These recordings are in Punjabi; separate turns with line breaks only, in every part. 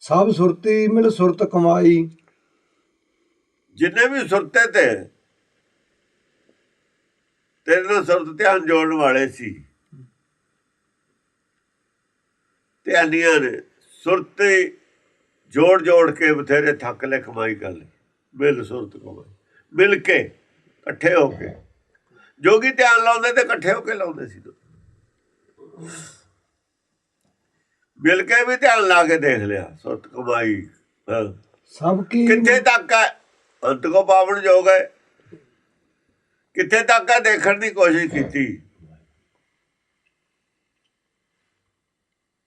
ਸਭ ਸੁਰਤੀ ਮਿਲ ਸੁਰਤ ਕਮਾਈ।
ਜਿੰਨੇ ਵੀ ਸੁਰਤੇ ਤੇ, ਤੇਰੇ ਨਾਲ ਸੁਰਤ ਧਿਆਨ ਜੋੜਨ ਵਾਲੇ ਸੀ। ਧਿਆਨੀਆਂ ਨੇ, ਸੁਰਤੇ ਜੋੜ ਜੋੜ ਕੇ ਬਥੇਰੇ ਥੱਕ ਲੈ ਕਮਾਈ ਕਰ ਲਈ। ਮਿਲ ਸੁਰਤ ਕਮਾਈ। ਮਿਲ ਕੇ ਇਕੱਠੇ ਹੋ ਕੇ। ਜੋਗੀ ਧਿਆਨ ਲਾਉਂਦੇ ਤੇ ਇਕੱਠੇ ਹੋ ਕੇ ਲਾਉਂਦੇ ਸੀ ਮਿਲ ਕੇ ਵੀ ਧਿਆਨ ਲਾ ਕੇ ਦੇਖ ਲਿਆ ਸੁਰਤ ਕਮਾਈ
ਸਭ ਕੀ
ਕਿੱਥੇ ਤੱਕ ਹੈ? ਅੰਤ ਕੋ ਪਾਵਨ ਜੋਗ ਹੈ। ਕਿੱਥੇ ਤੱਕ ਹੈ? ਦੇਖਣ ਦੀ ਕੋਸ਼ਿਸ਼ ਕੀਤੀ।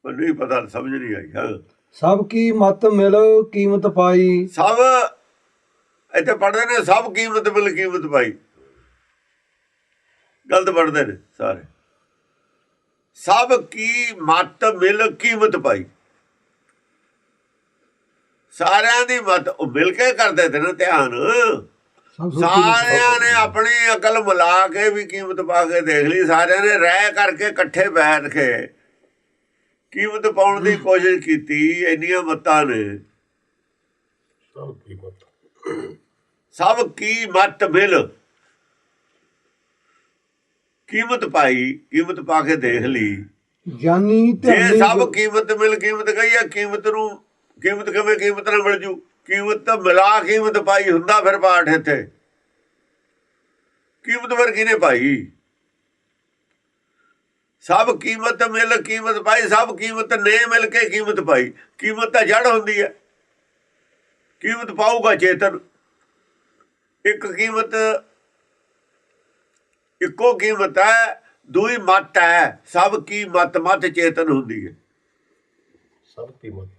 ਪਰ ਨਹੀਂ ਪਤਾ ਸਮਝ ਨਹੀਂ ਆਈ ਹਾਂ।
ਸਭ ਕੀ ਮਤ ਮਿਲ ਕੀਮਤ ਪਾਈ।
ਸਭ ਇੱਥੇ ਪੜਦੇ ਨੇ ਸਭ ਕੀਮਤ ਮਿਲ ਕੀਮਤ ਪਾਈ। ਗਲਤ ਪੜਦੇ ਨੇ ਸਾਰੇ। ਸਭ ਕੀ ਮਤ ਮਿਲ ਕੀਮਤ ਪਾਈ ਸਾਰਿਆਂ ਦੀ ਮਤ ਉਹ ਮਿਲ ਕੇ ਕਰਦੇ ਤੇ ਨਾ ਧਿਆਨ। ਸਾਰਿਆਂ ਨੇ ਆਪਣੀ ਅਕਲ ਮਿਲਾ ਕੇ ਵੀ ਕੀਮਤ ਪਾ ਕੇ ਦੇਖ ਲਈ। ਸਾਰਿਆਂ ਨੇ ਰਹਿ ਕਰਕੇ ਇਕੱਠੇ ਬੈਠ ਕੇ ਕੀਮਤ ਪਾਉਣ ਦੀ ਕੋਸ਼ਿਸ਼ ਕੀਤੀ ਇੰਨੀਆਂ ਮਤਾਂ ਨੇ।
ਸਭ
ਕੀ ਮਤ ਮਿਲ ਕੀਮਤ ਪਾਈ ਕੀਮਤ ਪਾ ਕੇ ਦੇਖ ਲਈ।
ਗਿਆਨੀ
ਜੇ
ਧਿਆਨੀ
ਸਭ ਕੀਮਤ ਮਿਲ ਕੀਮਤ ਕਹੀ ਆ ਕੀਮਤ ਨੂੰ ਕੀਮਤ ਕਿਵੇਂ ਕੀਮਤ ਨਾਲ ਮਿਲ ਜੂ? ਕੀਮਤ ਤਾਂ ਮਿਲਾ ਕੀਮਤ ਪਾਈ ਹੁੰਦਾ ਫਿਰ ਪਾਠ ਇੱਥੇ। ਕੀਮਤ ਫਿਰ ਕਿਨੇ ਪਾਈ? ਸਭ ਕੀਮਤ ਮਿਲ ਕੀਮਤ ਪਾਈ ਸਭ ਕੀਮਤ ਨੇ ਮਿਲ ਕੇ ਕੀਮਤ ਪਾਈ। ਕੀਮਤ ਤਾਂ ਜੜ ਹੁੰਦੀ ਹੈ ਕੀਮਤ ਪਾਊਗਾ ਚੇਤਨ। ਇੱਕ ਕੀਮਤ ਇੱਕੋ ਕੀਮਤ ਹੈ ਦੂਈ ਮਤ ਹੈ ਸਭ ਕੀ ਮਤ ਮਤ ਚੇਤਨ ਹੁੰਦੀ ਹੈ।
ਸਭ ਕੀਮਤ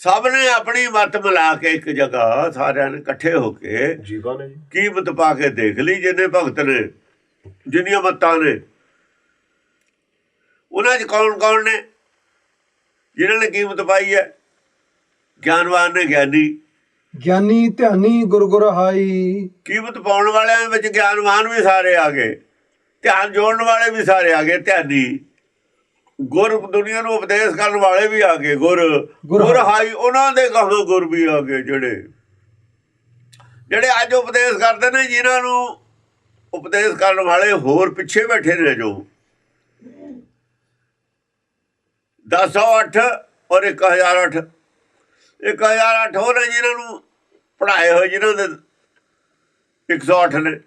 ਸਭ ਨੇ ਆਪਣੀ ਮਤ ਮਿਲਾ ਕੇ ਇੱਕ ਜਗ੍ਹਾ ਸਾਰਿਆਂ ਨੇ ਇਕੱਠੇ ਹੋ ਕੇ
ਜੀਵਨ ਹੈ ਜੀ।
ਕੀਮਤ ਪਾ ਕੇ ਦੇਖ ਲਈ ਜਿੰਨੇ ਭਗਤ ਨੇ ਜਿੰਨੀਆਂ ਮਤਾਂ ਨੇ। ਉਹਨਾਂ 'ਚ ਕੌਣ ਕੌਣ ਨੇ? ਜਿਨ੍ਹਾਂ ਨੇ ਕੀਮਤ ਪਾਈ ਹੈ? ਗਿਆਨਵਾਨ ਨੇ ਗਿਆਨੀ।
ਗਿਆਨੀ ਧਿਆਨੀ ਗੁਰ ਗੁਰ ਹਾਈ
ਕੀਮਤ ਪਾਉਣ ਵਾਲਿਆਂ ਵਿੱਚ ਗਿਆਨਵਾਨ ਵੀ ਸਾਰੇ ਆ ਗਏ ਧਿਆਨ ਜੋੜਨ ਵਾਲੇ ਵੀ ਸਾਰੇ ਆ ਗਏ ਧਿਆਨੀ। ਗੁਰ ਦੁਨੀਆ ਨੂੰ ਉਪਦੇਸ਼ ਕਰਨ ਵਾਲੇ ਵੀ ਆ ਗਏ ਗੁਰ।
ਗੁਰ
ਹਾਈ। ਉਹਨਾਂ ਦੇ ਕਹੋਂ ਗੁਰ ਵੀ ਆ ਗਏ ਜਿਹੜੇ। ਜਿਹੜੇ ਅੱਜ ਉਪਦੇਸ਼ ਕਰਦੇ ਨੇ ਜਿਨ੍ਹਾਂ ਨੂੰ ਉਪਦੇਸ਼ ਕਰਨ ਵਾਲੇ ਹੋਰ ਪਿੱਛੇ ਬੈਠੇ ਨੇ ਜੋ। 1008 ਔਰ 1008 1008 ਹੋਰ ਨੇ ਜਿਨ੍ਹਾਂ ਨੂੰ ਪੜਾਏ ਹੋਏ ਜਿਨ੍ਹਾਂ ਦੇ 108 ਨੇ।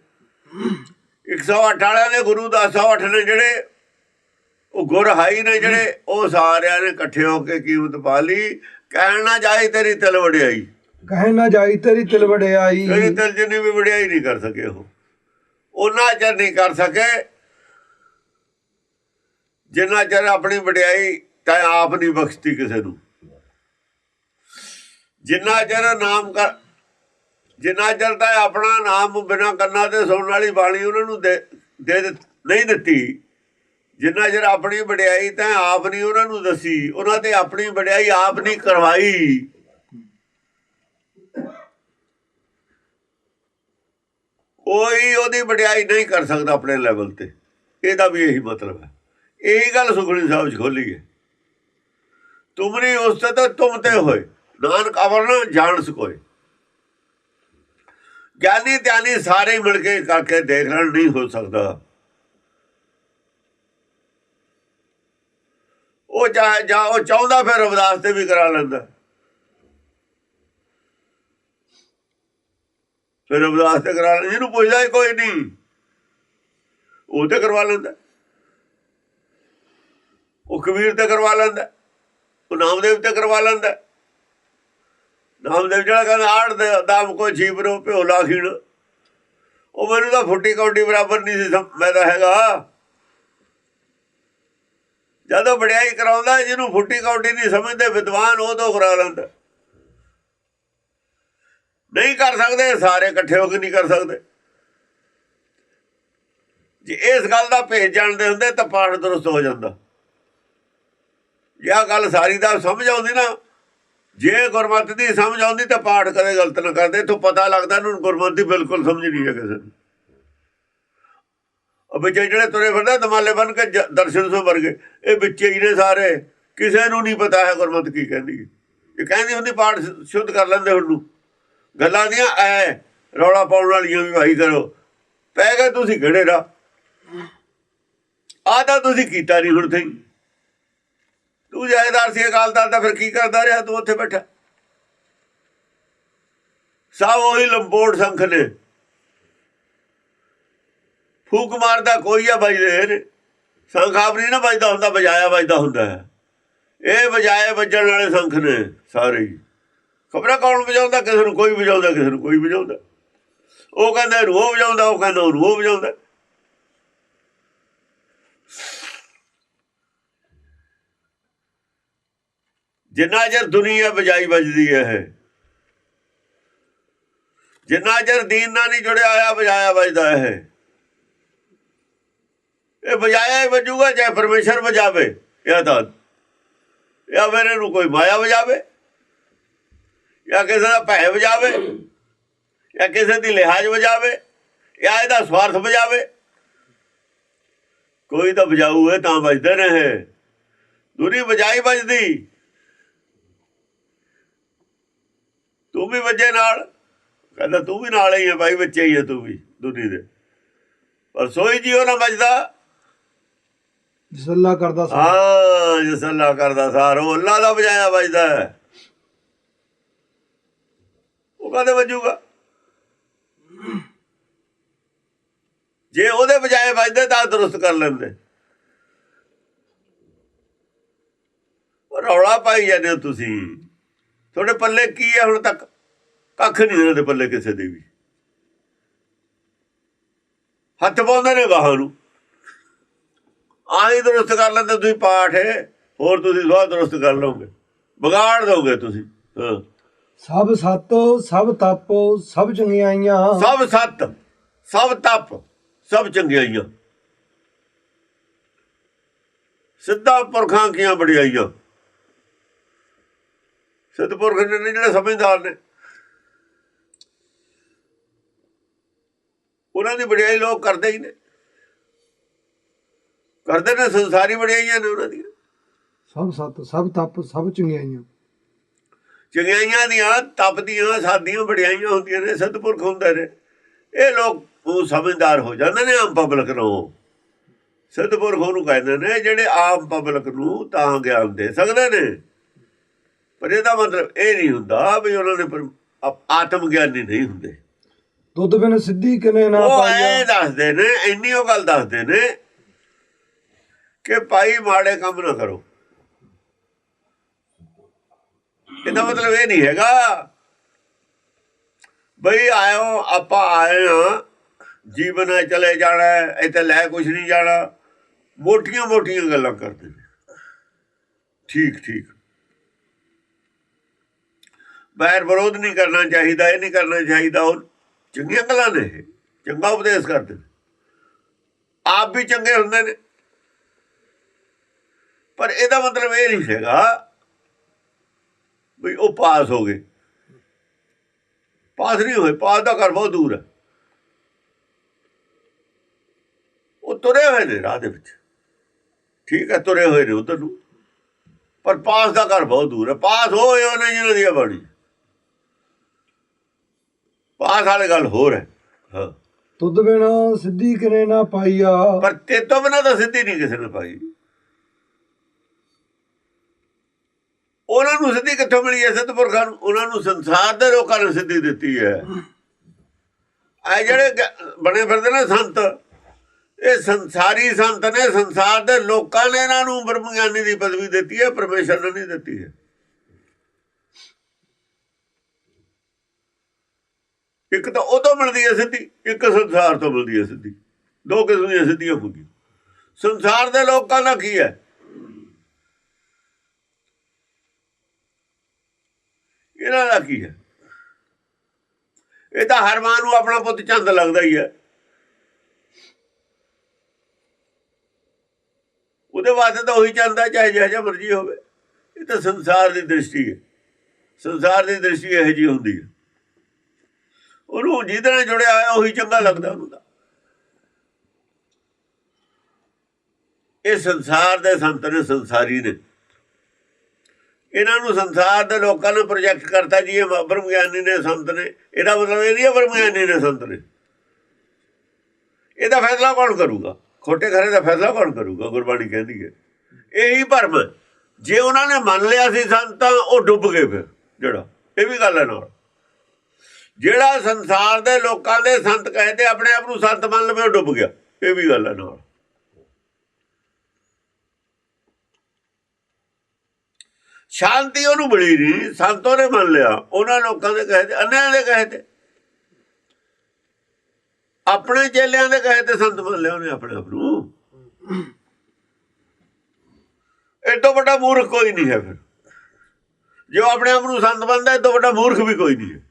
108 ਵਾਲਿਆਂ ਦੇ ਗੁਰੂ 1008 ਨੇ ਜਿਹੜੇ ਉਹ ਗੁਰ ਹਾਈ ਨੇ ਜਿਹੜੇ ਉਹ ਸਾਰਿਆਂ ਨੇ ਇਕੱਠੇ ਹੋ ਕੇ ਕੀਮਤ ਪਾ ਲਈ। ਕਹਿਣ ਨਾ ਜਾਏ ਤੇਰੀ ਤਿਲ ਵਡਿਆਈ।
ਕਹੇ ਨਾ ਜਾਈ ਤੇਰੀ ਤਿਲ ਵਡਿਆਈ।
ਤੇਰੀ ਤਿਲ ਜਿੰਨੀ ਵੀ ਵਡਿਆਈ ਨਹੀਂ ਕਰ ਸਕੇ ਉਹ। ਉਹਨਾਂ ਚਿਰ ਨਹੀਂ ਕਰ ਸਕੇ। ਜਿੰਨਾ ਚਿਰ ਆਪਣੀ ਵਡਿਆਈ ਤਾਂ ਆਪ ਨਹੀਂ ਬਖਸ਼ਤੀ ਕਿਸੇ ਨੂੰ। ਜਿੰਨਾ ਚਿਰ ਨਾਮ ਕਰ ਜਿੰਨਾ ਚਿਰ ਤਾਂ ਆਪਣਾ ਨਾਮ ਬਿਨਾਂ ਕੰਨਾਂ ਤੇ ਸੁਣਨ ਵਾਲੀ ਬਾਣੀ ਉਹਨਾਂ ਨੂੰ ਦੇ ਨਹੀਂ ਦਿੱਤੀ, ਜਿੰਨਾ ਚਿਰ ਆਪਣੀ ਵਡਿਆਈ ਤਾਂ ਆਪ ਨਹੀਂ ਉਹਨਾਂ ਨੂੰ ਦੱਸੀ, ਉਹਨਾਂ ਤੇ ਆਪਣੀ ਵਡਿਆਈ ਆਪ ਨਹੀਂ ਕਰਵਾਈ। ਕੋਈ ਉਹਦੀ ਵਡਿਆਈ ਨਹੀਂ ਕਰ ਸਕਦਾ ਆਪਣੇ ਲੈਵਲ ਤੇ। ਇਹਦਾ ਵੀ ਇਹੀ ਮਤਲਬ ਹੈ। ਇਹੀ ਗੱਲ ਸੁਖਣੀ ਸਾਹਿਬ ਚ ਖੋਲੀ ਹੈ। ਤੁਮਰੀ ਉਸਤਤ ਤੁਮ ਤੇ ਹੋਏ। ਨਾਨਕ ਨਾ ਜਾਣ ਸਕੋਏ। ਗਿਆਨੀ ਧਿਆਨੀ ਸਾਰੇ ਮਿਲ ਕੇ ਕਰਕੇ ਦੇਖ ਲੈਣ, ਨਹੀਂ ਹੋ ਸਕਦਾ। ਉਹ ਚਾਹੇ ਜਾ, ਉਹ ਚਾਹੁੰਦਾ ਫਿਰ ਅਵਦਾਸ ਤੇ ਵੀ ਕਰਾ ਲੈਂਦਾ। ਫਿਰ ਅਵਦਾਸ ਤੇ ਕਰਾ ਲੈਂਦਾ, ਜਿਹਨੂੰ ਪੁੱਛਦਾ ਹੀ ਕੋਈ ਨਹੀਂ। ਉਹ ਤੇ ਕਰਵਾ ਲੈਂਦਾ। ਉਹ ਕਬੀਰ ਤੇ ਕਰਵਾ ਲੈਂਦਾ। ਉਹ ਨਾਮਦੇਵ ਤੇ ਕਰਵਾ ਲੈਂਦਾ। ਨਾਮਦੇਵ ਜਿਹੜਾ ਕਹਿੰਦਾ, ਆੜ ਦੇ ਦਾਮ ਕੋ ਜੀਵਰੋ ਭਿਓ ਲਾਖੀਣ ਉਹ ਮੈਨੂੰ ਤਾਂ ਫੁੱਟੀ ਕੌਡੀ ਬਰਾਬਰ ਨਹੀਂ ਸੀ ਮੈਂ ਤਾਂ ਹੈਗਾ। ਜਦੋਂ ਵਡਿਆਈ ਕਰਾਉਂਦਾ, ਜਿਹਨੂੰ ਫੁੱਟੀ ਕੌਡੀ ਨਹੀਂ ਸਮਝਦੇ, ਵਿਦਵਾਨ ਉਹ ਤੋਂ ਕਰਾ ਲੈਂਦਾ। ਨਹੀਂ ਕਰ ਸਕਦੇ, ਸਾਰੇ ਇਕੱਠੇ ਹੋ ਕੇ ਨਹੀਂ ਕਰ ਸਕਦੇ। ਜੇ ਇਸ ਗੱਲ ਦਾ ਭੇਜ ਜਾਣਦੇ ਹੁੰਦੇ, ਤਾਂ ਪਾਠ ਦਰੁਸਤ ਹੋ ਜਾਂਦਾ। ਜੇ ਆਹ ਗੱਲ ਸਾਰੀ ਦਾ ਸਮਝ ਆਉਂਦੀ ਨਾ ਜੇ ਗੁਰਮਤਿ ਦੀ ਸਮਝ ਆਉਂਦੀ ਤਾਂ ਪਾਠ ਕਦੇ ਗਲਤ ਨਾ ਕਰਦੇ। ਤੋਂ ਪਤਾ ਲੱਗਦਾ ਇਹਨੂੰ ਗੁਰਮਤਿ ਦੀ ਬਿਲਕੁਲ ਸਮਝ ਨਹੀਂ ਹੈ ਕਿਸੇ ਨੂੰ। ਉਹ ਵਿੱਚ ਜਿਹੜੇ ਤੁਰੇ ਫਿਰਦੇ ਦਮਾਲੇ ਬਣ ਕੇ ਜ- ਦਰਸ਼ਨ ਸੋ ਵਰਗੇ। ਇਹ ਵਿੱਚ ਹੀ ਨੇ ਸਾਰੇ। ਕਿਸੇ ਨੂੰ ਨਹੀਂ ਪਤਾ ਹੈ ਗੁਰਮਤਿ ਕੀ ਕਹਿੰਦੀ ਇਹ ਕਹਿੰਦੀ ਹੁੰਦੀ, ਪਾਠ ਸ਼ੁੱਧ ਕਰ ਲੈਂਦੇ ਹੁਣ ਨੂੰ। ਗੱਲਾਂ ਦੀਆਂ, ਐ, ਰੌਲਾ ਪਾਉਣ ਵਾਲੀਆਂ ਵੀ ਵਾਹੀ ਕਰੋ। ਪੈ ਗਏ ਤੁਸੀਂ ਘੜੇ ਰਾ ਆ ਤਾਂ ਤੁਸੀਂ ਕੀਤਾ ਨਹੀਂ ਹੁਣ ਤਾਈਂ ਤੂੰ ਜਾਇਦਾਰ ਸੀ ਅਕਾਲ ਤਖਤ ਦਾ, ਫਿਰ ਕੀ ਕਰਦਾ ਰਿਹਾ ਤੂੰ ਉੱਥੇ ਬੈਠਾ? ਸਭ ਉਹੀ ਲੰਬੋੜ ਸੰਖ ਨੇ। ਫੂਕ ਮਾਰਦਾ ਕੋਈ ਆ ਵੱਜਦੇ ਨੇ ਸੰਖ ਆਪ ਨਹੀਂ ਨਾ ਵੱਜਦਾ ਹੁੰਦਾ, ਵਜਾਇਆ ਵੱਜਦਾ ਹੁੰਦਾ ਹੈ। ਇਹ ਵਜਾਏ ਵੱਜਣ ਵਾਲੇ ਸੰਖ ਨੇ ਸਾਰੇ ਹੀ। ਖਬਰਾਂ ਕੌਣ ਵਜਾਉਂਦਾ? ਕਿਸੇ ਨੂੰ ਕੋਈ ਵਜਾਉਂਦਾ, ਕਿਸੇ ਨੂੰ ਕੋਈ ਵਜਾਉਂਦਾ। ਉਹ ਕਹਿੰਦਾ ਇਹਨੂੰ ਉਹ ਵਜਾਉਂਦਾ, ਉਹ ਕਹਿੰਦਾ ਉਹਨੂੰ ਉਹ ਵਜਾਉਂਦਾ। ਜਿੰਨਾ ਚਿਰ ਦੁਨੀਆ ਬਜਾਈ ਵੱਜਦੀ ਹੈ ਇਹ। ਜਿੰਨਾ ਚਿਰ ਦੀਨ ਨਾਲ ਨਹੀਂ ਜੁੜਿਆ ਹੋਇਆ ਵਜਾਇਆ ਵੱਜਦਾ ਹੈ ਇਹ ਵਜਾਇਆ ਹੀ ਵੱਜੂਗਾ, ਚਾਹੇ ਪਰਮੇਸ਼ਰ ਵਜਾਵੇ, ਇਹ ਤਾਂ ਜਾਂ ਫਿਰ ਇਹਨੂੰ ਕੋਈ ਮਾਇਆ ਵਜਾਵੇ, ਜਾਂ ਕਿਸੇ ਦਾ ਭੈ ਵਜਾਵੇ, ਜਾਂ ਕਿਸੇ ਦੀ ਲਿਹਾਜ਼ ਵਜਾਵੇ, ਜਾਂ ਇਹਦਾ ਸਵਾਰਥ ਵਜਾਵੇ। ਕੋਈ ਤਾਂ ਵਜਾਊ, ਇਹ ਤਾਂ ਵੱਜਦੇ ਨੇ ਇਹ। ਦੂਰੀ ਵਜਾਈ ਵੱਜਦੀ। ਤੂੰ ਵੀ ਵੱਜੇ ਨਾਲ। ਕਹਿੰਦਾ ਤੂੰ ਵੀ ਨਾਲ ਹੀ ਹੈ ਭਾਈ ਬੱਚੇ ਹੀ ਹੈ ਤੂੰ ਵੀ ਦੁਨੀ ਦੇ। ਪਰ ਸੋਈ ਜੀਓ ਨਾ ਵੱਜਦਾ।
ਜਿਸ ਅੱਲਾ ਕਰਦਾ ਸੋ
ਹਾਂ ਜਿਸ ਅੱਲਾ ਕਰਦਾ ਸਾਰ। ਉਹ ਅੱਲਾ ਦਾ ਵਜਾਇਆ ਵੱਜਦਾ ਹੈ। ਉਹ ਕਦੇ ਵੱਜੂਗਾ? ਜੇ ਉਹਦੇ ਵਜਾਏ ਵੱਜਦੇ ਤਾਂ ਦਰੁਸਤ ਕਰ ਲੈਂਦੇ। ਉਹ ਰੌਲਾ ਪਾਈ ਜਾਂਦੇ ਤੁਸੀਂ। ਤੁਹਾਡੇ ਪੱਲੇ ਕੀ ਹੈ ਹੁਣ ਤੱਕ? ਕੱਖ ਨਹੀਂ ਇਹਨਾਂ ਦੇ ਪੱਲੇ ਕਿਸੇ ਦੇ ਵੀ। ਹੱਥ ਪਾਉਂਦੇ ਨੇ ਗਾਹਾਂ ਨੂੰ। ਆਹੀ ਦਰੁਸਤ ਕਰ ਲੈਂਦੇ ਤੁਸੀਂ ਪਾਠ ਹੋਰ ਤੁਸੀਂ ਸਵਾਹ ਦਰੁਸਤ ਕਰ ਲਓਗੇ। ਵਿਗਾੜ ਦੋਗੇ ਤੁਸੀਂ।
ਸਭ ਸਤ ਸਭ ਤਪ ਸਭ ਚੰਗਿਆਈਆਂ।
ਸਭ ਸੱਤ ਸਭ ਤਪ ਸਭ ਚੰਗਿਆਈਆਂ। ਸਿੱਧਾ ਪੁਰਖਾਂ ਕੀਆਂ ਬੜਾਈਆਂ ਸਿੱਧ ਪੁਰਖ ਨੇ ਨੇ ਜਿਹੜੇ ਸਮਝਦਾਰ ਨੇ। ਉਹਨਾਂ ਦੀ ਵਡਿਆਈ ਲੋਕ ਕਰਦੇ ਹੀ ਨੇ। ਕਰਦੇ ਨੇ ਸੰਸਾਰੀ ਵਡਿਆਈਆਂ ਨੇ ਉਹਨਾਂ ਦੀਆਂ।
ਸਭ ਸਤ ਸਭ ਤਪ ਸਭ ਚੰਗਿਆਈਆਂ।
ਚੰਗਿਆਈਆਂ ਦੀਆਂ ਤਪ ਦੀਆਂ ਸਾਦੀਆਂ ਵਡਿਆਈਆਂ ਹੁੰਦੀਆਂ ਨੇ ਸਤਿਪੁਰਖ ਹੁੰਦੇ ਨੇ। ਇਹ ਲੋਕ ਉਹ ਸਮਝਦਾਰ ਹੋ ਜਾਂਦੇ ਨੇ ਆਮ ਪਬਲਿਕ ਨੂੰ। ਸਤਿਪੁਰਖ ਉਹਨੂੰ ਕਹਿੰਦੇ ਨੇ ਜਿਹੜੇ ਆਮ ਪਬਲਿਕ ਨੂੰ ਤਾਂ ਗਿਆਨ ਦੇ ਸਕਦੇ ਨੇ। ਪਰ ਇਹਦਾ ਮਤਲਬ ਇਹ ਨਹੀਂ ਹੁੰਦਾ ਵੀ ਉਹਨਾਂ ਨੇ ਆ- ਆਤਮ ਗਿਆਨੀ ਨਹੀਂ ਹੁੰਦੇ।
ਦੁੱਧ ਬਿਨ ਸਿੱਧੀ ਕਿਨੇ ਨਾ
ਉਹ
ਪਾਈਆ?
ਐ ਦੱਸਦੇ ਨੇ ਇੰਨੀ ਉਹ ਗੱਲ ਦੱਸਦੇ ਨੇ ਕਿ ਭਾਈ ਮਾੜੇ ਕੰਮ ਨਾ ਕਰੋ। ਇਹਦਾ ਮਤਲਬ ਇਹ ਨਹੀਂ ਹੈਗਾ ਬਈ ਆਇਓ ਆਪਾਂ ਆਏ ਆ ਜੀਵਨ ਹੈ ਚਲੇ ਜਾਣਾ ਹੈ, ਇੱਥੇ ਲੈ ਕੁਝ ਨਹੀਂ ਜਾਣਾ। ਮੋਟੀਆਂ ਮੋਟੀਆਂ ਗੱਲਾਂ ਕਰਦੇ ਨੇ। ਠੀਕ ਠੀਕ। ਬੈਰ ਵਿਰੋਧ ਨਹੀਂ ਕਰਨਾ ਚਾਹੀਦਾ ਇਹ ਨਹੀਂ ਕਰਨਾ ਚਾਹੀਦਾ। ਉਹ ਚੰਗੀਆਂ ਗੱਲਾਂ ਨੇ ਇਹ, ਚੰਗਾ ਉਪਦੇਸ਼ ਕਰਦੇ ਨੇ। ਆਪ ਵੀ ਚੰਗੇ ਹੁੰਦੇ ਨੇ। ਪਰ ਇਹਦਾ ਮਤਲਬ ਇਹ ਨਹੀਂ ਹੈਗਾ ਵੀ ਉਹ ਪਾਸ ਹੋ ਗਏ। ਪਾਸ ਨਹੀਂ ਹੋਏ। ਪਾਸ ਦਾ ਘਰ ਬਹੁਤ ਦੂਰ ਹੈ। ਉਹ ਤੁਰੇ ਹੋਏ ਨੇ ਰਾਹ ਦੇ ਵਿੱਚ। ਠੀਕ ਹੈ ਤੁਰੇ ਹੋਏ ਨੇ ਉਧਰ ਨੂੰ। ਪਰ ਪਾਸ ਦਾ ਘਰ ਬਹੁਤ ਦੂਰ ਹੈ। ਪਾਸ ਹੋਏ ਉਹਨੇ ਜਿਹਨਾਂ ਦੀ ਬਣੀ। ਪਾਸ ਵਾਲੀ ਗੱਲ ਹੋਰ ਹੈ। ਹਾਂ।
ਬਿਨ ਸਿੱਧੀ ਕਿਨੇ ਨਾ ਪਾਈਆ।
ਪਰ ਤੇ ਤੋਂ ਬਿਨਾਂ ਤਾਂ ਸਿੱਧੀ ਨਹੀਂ ਕਿਸੇ ਨੇ ਪਾਈ। ਉਹਨਾਂ ਨੂੰ ਸਿੱਧੀ ਕਿੱਥੋਂ ਮਿਲੀ ਹੈ ਸਤਿਪੁਰਖਾਂ ਨੂੰ? ਉਹਨਾਂ ਨੂੰ ਸੰਸਾਰ ਦੇ ਲੋਕਾਂ ਨੇ ਸਿੱਧੀ ਦਿੱਤੀ ਹੈ। ਆ ਜਿਹੜੇ ਬਣੇ ਫਿਰਦੇ ਨੇ ਸੰਤ ਇਹ ਸੰਸਾਰੀ ਸੰਤ ਨੇ ਸੰਸਾਰ ਦੇ ਲੋਕਾਂ ਨੇ ਇਹਨਾਂ ਨੂੰ ਬ੍ਰਹਮ ਗਿਆਨੀ ਦੀ ਪਦਵੀ ਦਿੱਤੀ ਹੈ ਪਰਮੇਸ਼ਰ ਨੇ ਨਹੀਂ ਦਿੱਤੀ ਹੈ। ਇੱਕ ਤਾਂ ਉਹ ਤੋਂ ਮਿਲਦੀ ਹੈ ਸਿੱਧੀ, ਇੱਕ ਸੰਸਾਰ ਤੋਂ ਮਿਲਦੀ ਹੈ ਸਿੱਧੀ। ਦੋ ਕਿਸਮ ਦੀਆਂ ਸਿੱਧੀਆਂ ਹੁੰਦੀਆਂ। ਸੰਸਾਰ ਦੇ ਲੋਕਾਂ ਦਾ ਕੀ ਹੈ? ਇਹਨਾਂ ਦਾ ਕੀ ਹੈ? ਇਹ ਤਾਂ ਹਰ ਮਾਂ ਨੂੰ ਆਪਣਾ ਪੁੱਤ ਚੰਦ ਲੱਗਦਾ ਹੀ ਹੈ। ਉਹਦੇ ਵਾਸਤੇ ਤਾਂ ਉਹੀ ਚੰਦਾ ਚਾਹੇ ਜਿਹੜਾ ਜਿਹਾ ਮਰਜ਼ੀ ਹੋਵੇ। ਇਹ ਤਾਂ ਸੰਸਾਰ ਦੀ ਦ੍ਰਿਸ਼ਟੀ ਹੈ। ਸੰਸਾਰ ਦੀ ਦ੍ਰਿਸ਼ਟੀ ਇਹੋ ਜਿਹੀ ਹੁੰਦੀ ਹੈ। ਉਹਨੂੰ ਜਿਹਦੇ ਨਾਲ ਜੁੜਿਆ ਹੋਇਆ, ਉਹੀ ਚੰਗਾ ਲੱਗਦਾ ਉਹਨੂੰ ਤਾਂ। ਇਹ ਸੰਸਾਰ ਦੇ ਸੰਤ ਨੇ, ਸੰਸਾਰੀ ਨੇ। ਇਹਨਾਂ ਨੂੰ ਸੰਸਾਰ ਦੇ ਲੋਕਾਂ ਨੇ ਪ੍ਰੋਜੈਕਟ ਕਰਤਾ ਜੀ, ਇਹ ਬ੍ਰਹਮ ਗਿਆਨੀ ਨੇ, ਸੰਤ ਨੇ। ਇਹਦਾ ਮਤਲਬ ਇਹ ਨਹੀਂ ਹੈ ਬ੍ਰਹਮ ਗਿਆਨੀ ਨੇ, ਸੰਤ ਨੇ। ਇਹਦਾ ਫੈਸਲਾ ਕੌਣ ਕਰੂਗਾ? ਖੋਟੇ ਖਰੇ ਦਾ ਫੈਸਲਾ ਕੌਣ ਕਰੂਗਾ, ਗੁਰਬਾਣੀ ਕਹਿੰਦੀ ਹੈ। ਇਹੀ ਭਰਮ ਹੈ। ਜੇ ਉਹਨਾਂ ਨੇ ਮੰਨ ਲਿਆ ਸੀ ਸੰਤ, ਤਾਂ ਉਹ ਡੁੱਬ ਗਏ ਫਿਰ, ਜਿਹੜਾ। ਇਹ ਵੀ ਗੱਲ ਹੈ ਨਾਲ। ਜਿਹੜਾ ਸੰਸਾਰ ਦੇ ਲੋਕਾਂ ਦੇ ਸੰਤ ਕਹਿੰਦੇ ਆਪਣੇ ਆਪ ਨੂੰ ਸੰਤ ਮੰਨ ਲਵੇ, ਉਹ ਡੁੱਬ ਗਿਆ। ਇਹ ਵੀ ਗੱਲ ਹੈ ਨਾਲ। ਸ਼ਾਂਤੀ ਉਹਨੂੰ ਮਿਲੀ ਨਹੀਂ ਸੰਤੋਂ ਨੇ ਮੰਨ ਲਿਆ। ਉਹਨਾਂ ਲੋਕਾਂ ਦੇ ਕਹੇ ਤੇ, ਅੰਨਿਆਂ ਦੇ ਕਹੇ ਤੇ। ਆਪਣੇ ਚੇਲਿਆਂ ਦੇ ਕਹੇ ਤੇ ਸੰਤ ਮੰਨ ਲਿਆ ਉਹਨੇ ਆਪਣੇ ਆਪ ਨੂੰ। ਇਹ ਤੋਂ ਵੱਡਾ ਮੂਰਖ ਕੋਈ ਨਹੀਂ ਹੈ ਫਿਰ। ਜੋ ਆਪਣੇ ਆਪ ਨੂੰ ਸੰਤ ਮੰਨਦਾ, ਇਹ ਤੋਂ ਵੱਡਾ ਮੂਰਖ ਵੀ ਕੋਈ ਨਹੀਂ ਹੈ।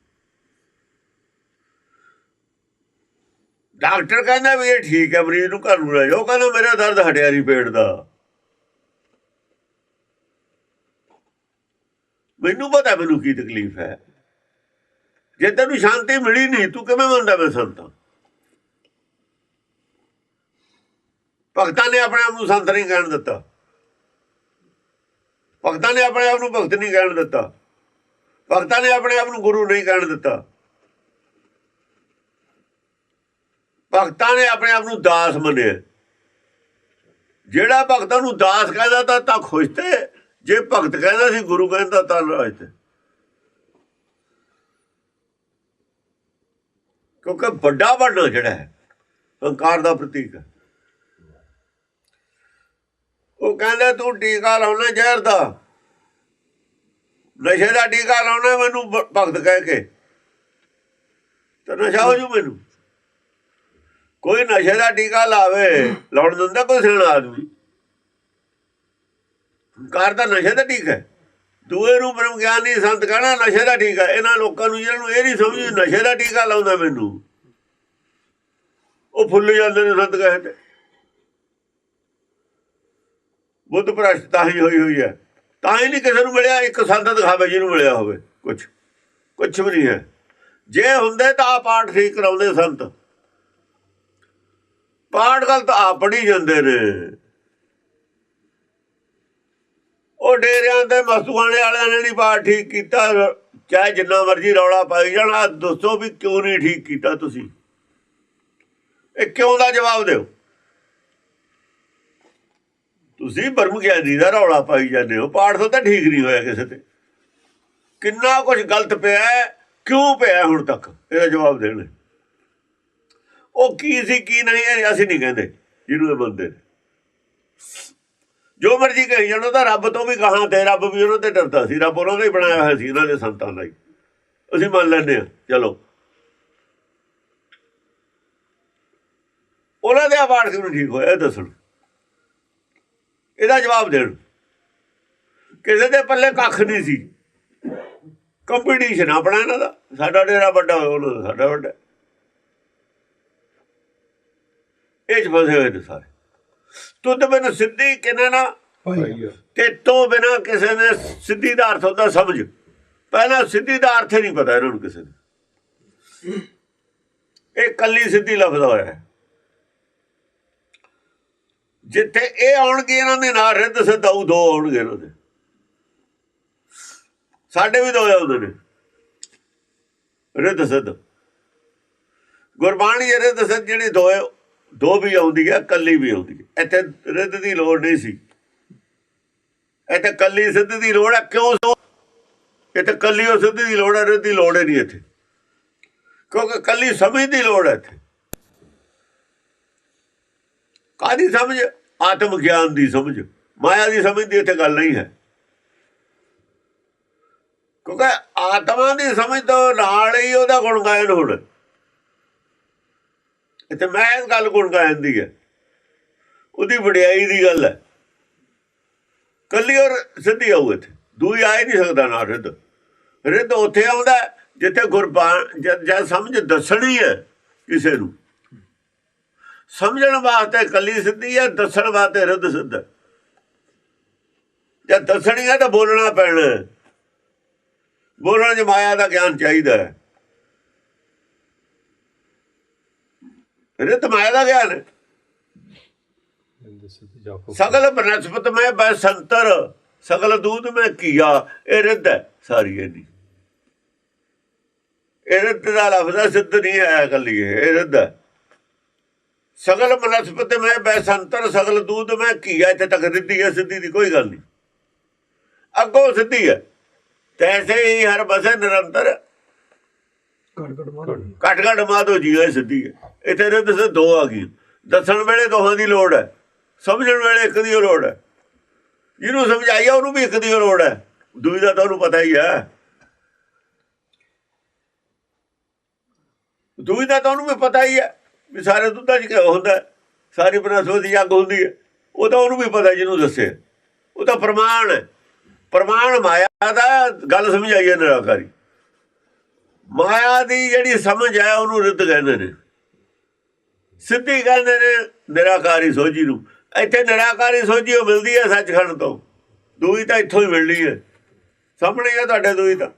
ਡਾਕਟਰ ਕਹਿੰਦਾ ਵੀ ਇਹ ਠੀਕ ਹੈ, ਮਰੀਜ਼ ਨੂੰ ਘਰ ਨੂੰ ਲੈ ਜਾਓ। ਕਹਿੰਦਾ ਮੇਰਾ ਦਰਦ ਹਟਿਆ ਨਹੀਂ ਪੇਟ ਦਾ। ਮੈਨੂੰ ਪਤਾ ਮੈਨੂੰ ਕੀ ਤਕਲੀਫ ਹੈ। ਜੇ ਤੈਨੂੰ ਸ਼ਾਂਤੀ ਮਿਲੀ ਨਹੀਂ ਤੂੰ ਕਿਵੇਂ ਮੰਨਦਾ ਮੈਂ ਸੰਤਾਂ ਭਗਤਾਂ ਨੇ ਆਪਣੇ ਆਪ ਨੂੰ ਸੰਤ ਨਹੀਂ ਕਹਿਣ ਦਿੱਤਾ। ਭਗਤਾਂ ਨੇ ਆਪਣੇ ਆਪ ਨੂੰ ਭਗਤ ਨਹੀਂ ਕਹਿਣ ਦਿੱਤਾ। ਭਗਤਾਂ ਨੇ ਆਪਣੇ ਆਪ ਨੂੰ ਗੁਰੂ ਨਹੀਂ ਕਹਿਣ ਦਿੱਤਾ। ਭਗਤਾਂ ਨੇ ਆਪਣੇ ਆਪ ਨੂੰ ਦਾਸ ਮੰਨਿਆ। ਜਿਹੜਾ ਭਗਤਾਂ ਨੂੰ ਦਾਸ ਕਹਿੰਦਾ ਤਾਂ ਤਾਂ ਖੁਸ਼ ਤੇ, ਜੇ ਭਗਤ ਕਹਿੰਦਾ ਸੀ, ਗੁਰੂ ਕਹਿੰਦਾ ਤਾਂ ਨਾਰਾਜ਼ ਤੇ। ਕਿਉਂਕਿ ਵੱਡਾ ਬਣਨਾ ਜਿਹੜਾ ਹੈ, ਹੰਕਾਰ ਦਾ ਪ੍ਰਤੀਕ ਹੈ। ਉਹ ਕਹਿੰਦਾ, ਤੂੰ ਟੀਕਾ ਲਾਉਣਾ ਜ਼ਹਿਰ ਦਾ। ਨਸ਼ੇ ਦਾ ਟੀਕਾ ਲਾਉਣਾ ਮੈਨੂੰ, ਭਗਤ ਕਹਿ ਕੇ। ਤਾਂ ਨਸ਼ਾ ਹੋ ਜੂ ਮੈਨੂੰ? ਕੋਈ ਨਸ਼ੇ ਦਾ ਟੀਕਾ ਲਾਵੇ, ਲਾਉਣ ਦਿੰਦਾ ਕੋਈ ਸਿਆਣਾ ਆਦਮੀ। ਹੰਕਾਰ ਦਾ ਨਸ਼ੇ ਦਾ ਟੀਕਾ ਹੈ। ਦੂਏ ਨੂੰ ਬ੍ਰਹਮ ਗਿਆਨੀ ਸੰਤ ਕਹਿਣਾ, ਨਸ਼ੇ ਦਾ ਟੀਕਾ ਇਹਨਾਂ ਲੋਕਾਂ ਨੂੰ, ਜਿਹਨਾਂ ਨੂੰ ਇਹ ਨਹੀਂ ਸਮਝ, ਨਸ਼ੇ ਦਾ ਟੀਕਾ ਲਾਉਂਦਾ ਮੈਨੂੰ। ਉਹ ਫੁੱਲ ਜਾਂਦੇ ਨੇ ਸੰਤ ਕਹੇ ਤੇ। ਬੁੱਧ ਭ੍ਰਸ਼ਟ ਤਾਂ ਹੀ ਹੋਈ ਹੋਈ ਹੈ। ਤਾਂ ਹੀ ਨਹੀਂ ਕਿਸੇ ਨੂੰ ਮਿਲਿਆ, ਇੱਕ ਸੰਤ ਦਿਖਾਵੇ ਜਿਹਨੂੰ ਮਿਲਿਆ ਹੋਵੇ। ਕੁਝ ਕੁਝ ਵੀ ਨਹੀਂ ਹੈ। ਜੇ ਹੁੰਦੇ ਤਾਂ ਆ ਪਾਠ ਠੀਕ ਕਰਾਉਂਦੇ ਸੰਤ। ਪਾਠ ਗਲਤ ਆ ਪੜੀ ਜਾਂਦੇ ਨੇ। ਉਹ ਡੇਰਿਆਂ ਦੇ ਮਸਤੂਆਣੇ ਵਾਲਿਆਂ ਨੇ ਨਹੀਂ ਪਾਠ ਠੀਕ ਕੀਤਾ। ਚਾਹੇ ਜਿੰਨਾ ਮਰਜ਼ੀ ਰੌਲਾ ਪਾਈ ਜਾਣਾ ਦੱਸੋ ਵੀ ਕਿਉਂ ਨਹੀਂ ਠੀਕ ਕੀਤਾ ਤੁਸੀਂ? ਇਹ ਕਿਉਂ ਦਾ ਜਵਾਬ ਦਿਓ? ਤੁਸੀਂ ਬਰਮ ਗਿਆਨੀ ਦਾ ਰੌਲਾ ਪਾਈ ਜਾਂਦੇ ਹੋ। ਪਾਠ ਤੋਂ ਤਾਂ ਠੀਕ ਨਹੀਂ ਹੋਇਆ ਕਿਸੇ ਤੇ। ਕਿੰਨਾ ਕੁਝ ਗਲਤ ਪਿਆ ਕਿਉਂ ਪਿਆ ਹੁਣ ਤੱਕ? ਇਹਦਾ ਜਵਾਬ ਦੇਣ। ਉਹ ਕੀ ਸੀ, ਕੀ ਨਹੀਂ, ਇਹ ਅਸੀਂ ਨਹੀਂ ਕਹਿੰਦੇ, ਜਿਹਨੂੰ ਇਹ ਮੰਨਦੇ ਨੇ। ਜੋ ਮਰਜ਼ੀ ਕਹੀ ਜਾਣੋ ਤਾਂ ਰੱਬ ਤੋਂ ਵੀ ਕਹਾਂ ਤੇ, ਰੱਬ ਵੀ ਉਹਨਾਂ ਤੇ ਡਰਦਾ ਸੀ, ਰੱਬ ਉਹਨਾਂ ਦਾ ਹੀ ਬਣਾਇਆ ਹੋਇਆ ਸੀ ਇਹਨਾਂ ਦੇ ਸੰਤਾਂ ਦਾ ਹੀ। ਅਸੀਂ ਮੰਨ ਲੈਂਦੇ ਹਾਂ, ਚਲੋ। ਉਹਨਾਂ ਦੇ ਆਵਾਜ਼ ਕਿਉਂ ਠੀਕ ਹੋਇਆ, ਇਹ ਦੱਸਣ। ਇਹਦਾ ਜਵਾਬ ਦੇਣ। ਕਿਸੇ ਦੇ ਪੱਲੇ ਕੱਖ ਨਹੀਂ ਸੀ। ਕੰਪੀਟੀਸ਼ਨ ਆਪਣਾ ਇਹਨਾਂ ਦਾ, ਸਾਡਾ ਡੇਰਾ ਵੱਡਾ ਹੋਇਆ ਉਹਨਾਂ ਦਾ ਸਾਡਾ ਵੱਡਾ। ਇਹ ਚ ਫਸੇ ਹੋਏ ਨੇ ਸਾਰੇ। ਤੁਧ ਮੈਨੂੰ ਸਿੱਧੀ ਕਿਨੇ ਨਾ ਤੇ ਤੋਂ ਬਿਨਾ ਕਿਸੇ ਨੇ ਸਿੱਧੀ ਦਾ ਅਰਥ ਹੁੰਦਾ ਸਮਝ। ਪਹਿਲਾਂ ਸਿੱਧੀ ਦਾ ਅਰਥ ਨਹੀਂ ਪਤਾ ਇਹਨਾਂ ਨੂੰ ਕਿਸੇ ਨੂੰ। ਇਹ ਕੱਲੀ ਸਿੱਧੀ ਲਫ਼ਜ਼ ਹੋਇਆ। ਹੈ ਜਿੱਥੇ ਇਹ ਆਉਣਗੇ ਇਹਨਾਂ ਦੇ ਨਾਲ ਰਿੱਧ ਸਿੱਧਾਉ ਦੋ ਆਉਣਗੇ ਇਹਨਾਂ ਦੇ। ਸਾਡੇ ਵੀ ਦੋ ਆਉਂਦੇ ਨੇ ਰਿੱਧ ਸਿੱਧ। ਗੁਰਬਾਣੀ ਰਿੱਧ ਸਿੱਧ ਜਿਹੜੀ ਦੋ ਹੈ, ਦੋ ਵੀ ਆਉਂਦੀ ਹੈ ਕੱਲੀ ਵੀ ਆਉਂਦੀ ਹੈ। ਇੱਥੇ ਰਿੱਧ ਦੀ ਲੋੜ ਨਹੀਂ ਸੀ। ਇੱਥੇ ਕੱਲੀ ਸਿੱਧ ਦੀ ਲੋੜ ਹੈ, ਕਿਉਂ ਸੋ ਇੱਥੇ ਕੱਲੀ ਉਹ ਸਿੱਧ ਦੀ ਲੋੜ ਹੈ, ਰਿੱਧ ਦੀ ਲੋੜ ਨਹੀਂ ਇੱਥੇ। ਕਿਉਂਕਿ ਕੱਲੀ ਸਮਝ ਦੀ ਲੋੜ ਹੈ ਇੱਥੇ। ਕਾਦੀ ਸਮਝ? ਆਤਮ ਗਿਆਨ ਦੀ ਸਮਝ। ਮਾਇਆ ਦੀ ਸਮਝ ਦੀ ਇੱਥੇ ਗੱਲ ਨਹੀਂ ਹੈ। ਕਿਉਂਕਿ ਆਤਮਾ ਦੀ ਸਮਝ ਤੋਂ ਨਾਲ ਹੀ ਉਹਦਾ ਗੁਣ ਗਾਇਨ ਹੋਣਾ। ਇੱਥੇ ਮੈਂ ਗੱਲ ਗੁਣ ਗਾਇਨ ਦੀ ਹੈ ਉਹਦੀ ਵਡਿਆਈ ਦੀ ਗੱਲ ਹੈ ਕੱਲੀ ਔਰ ਸਿੱਧੀ ਆਊ ਇੱਥੇ। ਦੂਈ ਆ ਹੀ ਨਹੀਂ ਸਕਦਾ ਨਾ ਰਿੱਧ। ਰਿੱਧ ਉੱਥੇ ਆਉਂਦਾ ਜਿੱਥੇ ਗੁਰਬਾਣ ਜਦ ਸਮਝ ਦੱਸਣੀ ਹੈ ਕਿਸੇ ਨੂੰ। ਸਮਝਣ ਵਾਸਤੇ ਕੱਲੀ ਸਿੱਧੀ ਹੈ ਦੱਸਣ ਵਾਸਤੇ ਰਿੱਧ ਸਿੱਧ ਹੈ ਜਦ ਦੱਸਣੀ ਹੈ ਤਾਂ ਬੋਲਣਾ ਪੈਣਾ ਬੋਲਣ ਚ ਮਾਇਆ ਦਾ ਗਿਆਨ ਚਾਹੀਦਾ ਹੈ। ਰਿੱਧ ਮਾਇਆ ਦਾ ਗਿਆਨ। ਹੈ ਸਗਲ ਬਨਸਪਤ ਮੈਂ ਬੈ ਸੰਤਰ ਸਗਲ ਦੂਧ ਮੈਂ ਕੀਆ ਇਹ ਰਿੱਧ ਹੈ ਸਾਰੀ ਇਹਦੀ ਇਹ ਰਿੱਧ ਦਾ ਲਫ਼ਜ਼ ਸਿੱਧ ਨਹੀਂ ਆਇਆ ਕੱਲੀ ਇਹ ਰਿੱਧ ਹੈ। ਸਗਲ ਬਨਸਪਤ ਮੈਂ ਬੈਸੰਤਰ ਸਗਲ ਦੂਧ ਮੈਂ ਕੀਆ ਇੱਥੇ ਤੱਕ ਰਿੱਧੀ ਹੈ ਸਿੱਧੀ ਦੀ ਕੋਈ ਗੱਲ ਨਹੀਂ। ਅੱਗੋਂ ਸਿੱਧੀ ਹੈ। ਤੈਸੇ ਹੀ ਹਰ ਬਸੇ ਨਿਰੰਤਰ। ਘਟ ਘਟ ਮਾਦੋ ਜੀ ਇਹ ਸਿੱਧੀ ਹੈ। ਇੱਥੇ ਰਿੱਧ ਸੇ ਦੋ ਆ ਗਈ ਦੱਸਣ ਵੇਲੇ ਦੋਹਾਂ ਦੀ ਲੋੜ ਹੈ। ਸਮਝਣ ਵੇਲੇ ਇੱਕ ਦੀ ਓ ਲੋੜ ਹੈ। ਜਿਹਨੂੰ ਸਮਝਾਈਆ ਉਹਨੂੰ ਵੀ ਇੱਕ ਦੀ ਲੋੜ ਹੈ। ਦੂਜੀ ਦਾ ਤਾਂ ਉਹਨੂੰ ਪਤਾ ਹੀ ਹੈ। ਦੂਜੀ ਦਾ ਤਾਂ ਉਹਨੂੰ ਵੀ ਪਤਾ ਹੀ ਹੈ ਵੀ ਸਾਰੇ ਦੁੱਧਾਂ 'ਚ ਕਿਉਂ ਹੁੰਦਾ ਹੈ, ਸਾਰੀ ਬਨਸਪਤੀ ਅੱਗ ਹੁੰਦੀ ਹੈ। ਉਹ ਤਾਂ ਉਹਨੂੰ ਵੀ ਪਤਾ ਜਿਹਨੂੰ ਦੱਸੇ। ਉਹ ਤਾਂ ਪ੍ਰਮਾਣ ਹੈ। ਪ੍ਰਮਾਣ ਮਾਇਆ ਦਾ ਗੱਲ ਸਮਝਾਈਏ ਨਿਰਾਕਾਰੀ। ਮਾਇਆ ਦੀ ਜਿਹੜੀ ਸਮਝ ਹੈ ਉਹਨੂੰ ਰਿੱਧ ਕਹਿੰਦੇ ਨੇ। ਸਿੱਧੀ ਕਹਿੰਦੇ ਨੇ ਨਿਰਾਕਾਰੀ ਸੋਝੀ ਨੂੰ। ਇੱਥੇ ਨਿਰਾਕਾਰੀ ਸੋਝੀ ਉਹ ਮਿਲਦੀ ਹੈ ਸੱਚਖੰਡ ਤੋਂ। ਦੂਈ ਤਾਂ ਇੱਥੋਂ ਹੀ ਮਿਲਣੀ ਹੈ। ਸਾਹਮਣੇ ਆ ਤੁਹਾਡੇ ਦੂਈ ਤਾਂ।